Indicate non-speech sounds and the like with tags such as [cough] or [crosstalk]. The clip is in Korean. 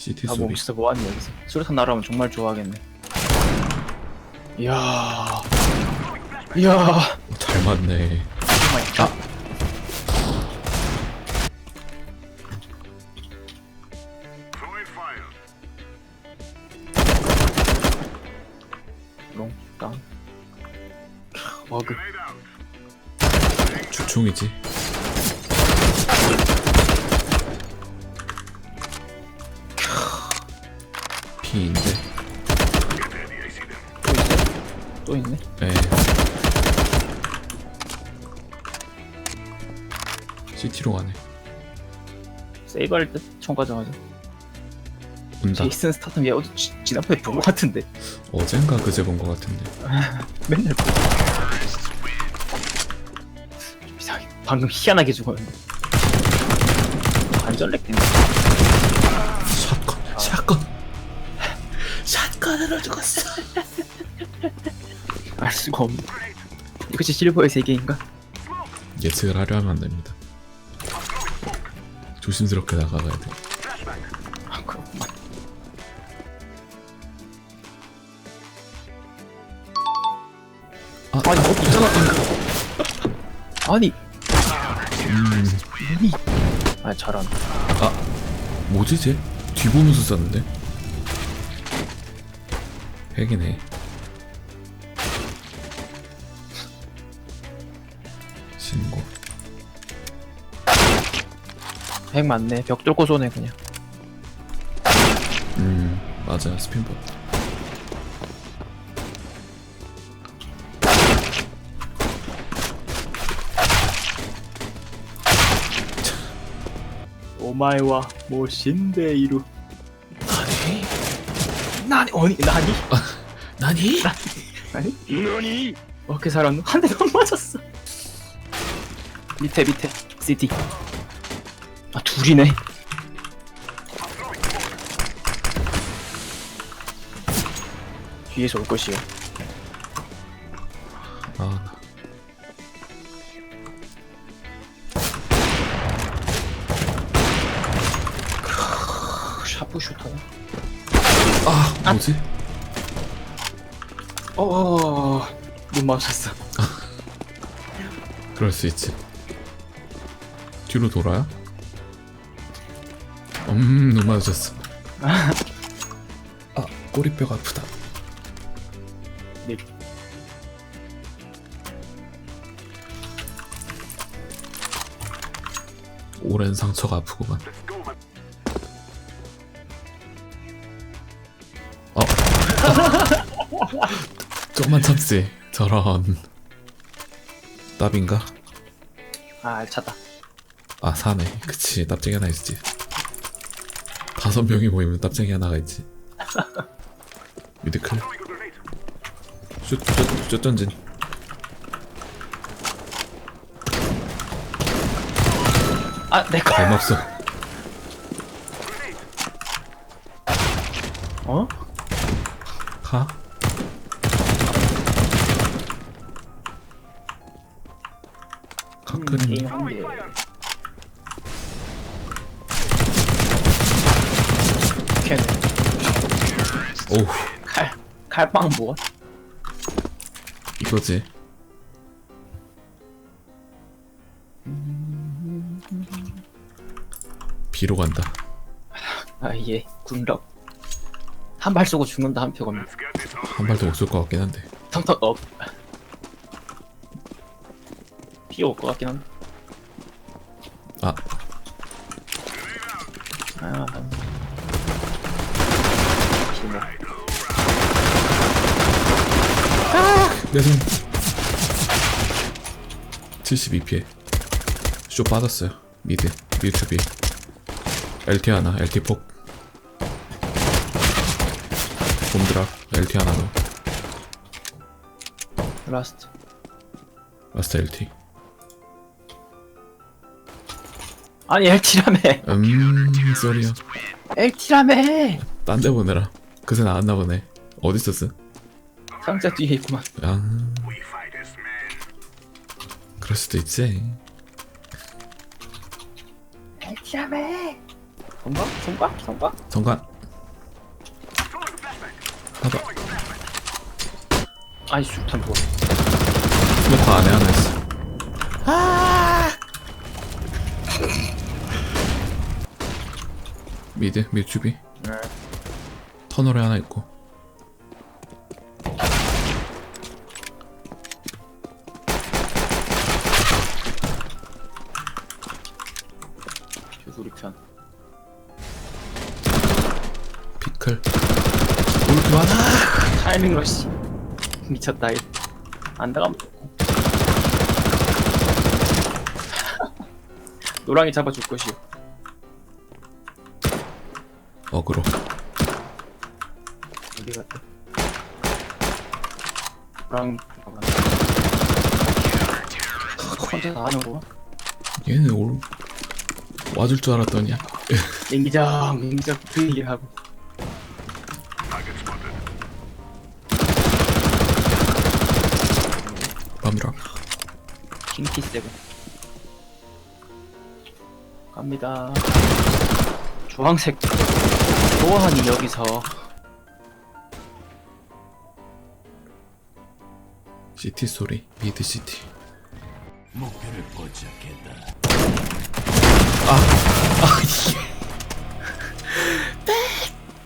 CT 아, 소리 뭐, 뭐 하니, 여기서. 수류탄 날아오면 정말 좋아하겠네. 이야. 이야. 어, 잘 맞네 정말. 아. 롱다운. 버그. 주총이지 피인데 또 있네. 에 CT로 가네 세이브할 때 총 가져가자. 온다 제이슨 스타텀 얘 어디 지- 지난번에 본것 같은데. 어젠가 그제 본 것 같은데 [laughs] 맨날 보고. 좀 이상하게. 방금 희한하게 죽었는데. 완전 렉 됐네. 샷건으로 죽었어 [laughs] 알 수가 없네. 이것이 실버의 세계인가? 예측을 하려 하면 안 됩니다 조심스럽게 나가야 돼 아, 그렇구만. 아. 아니, 어, 있잖아. [laughs] 아니, 음, 아니. 아, 잘한다. 뭐지 쟤? 뒤보면서 쐈는데? 핵이네 신고 핵 맞네. 벽 뚫고 쏘네, 그냥. 음 맞아 스핀봇 오마이와 모신데이루. 나니? 나니, 어니, 나니? 나니? 아니? 너니? 어떻게 살았노? 한 대도 안 맞았어. 밑에 밑에 시티. 아 둘이네. 뒤에서 올 것이요. 아 나. 샤프 슈터야. 아 뭐지? 어, 못 맞췄어. [laughs] 그럴 수 있지 뒤로 돌아요? 음 너무 맞았어 [laughs] 아 꼬리뼈가 아프다 네. 오랜 상처가 아프구만 어. [laughs] 조금만 참지 저런. 답인가? 아 알차다. 아 사네. 그치. 납작이 하나 있지. 다섯 명이 모이면 납작이 하나가 있지. [laughs] 미드클. 슛 슛 슛 던진. 아 내거. 발맙소 어? 가? 가끔 한 개. 걔네 오우 칼 칼빵 뭐? 이거지 비로 간다 아예 군럭. 한 발 쏘고 죽는다 한 표가. 한 발도 못쏠것 같긴 한데 텅텅 업. 피올 것 같긴 한데. 아 아. 피네. 내손 72 피해 쇼 빠졌어요 미드 미드 투비 LT 하나 LT 폭 봄드랍 LT 하나 더 라스트. 라스트 LT 아니 LT라며. 음 쏘리야 LT라며. 딴 데 보내라 그새 나왔나 보네 어디 있었어? 상자 뒤에 있구만. 아 그럴 수도 있지 LT라며. 성광? 성광? 성광? 성관 아이 수탄 누워. 스모커 안에 하나 있어. 미드 미드 주비. 네. 터널에 하나 있고. 우리 편. 피클. 울트 많아 타이밍 러시 미쳤다. 이. 안 나가면 [laughs] 노랑이 잡아줄 것이오. 어그로. 어디 갔다? 노랑 혼자 다 하는 거 얘는 올 와줄 줄 알았더니. 냉기장 냉기장 그 얘기를 하고 밤이랑 킹키 세븐 갑니다. 주황색 보안이 여기서. 시티 소리 미드 시티. 목표를 포착했다. 아 이게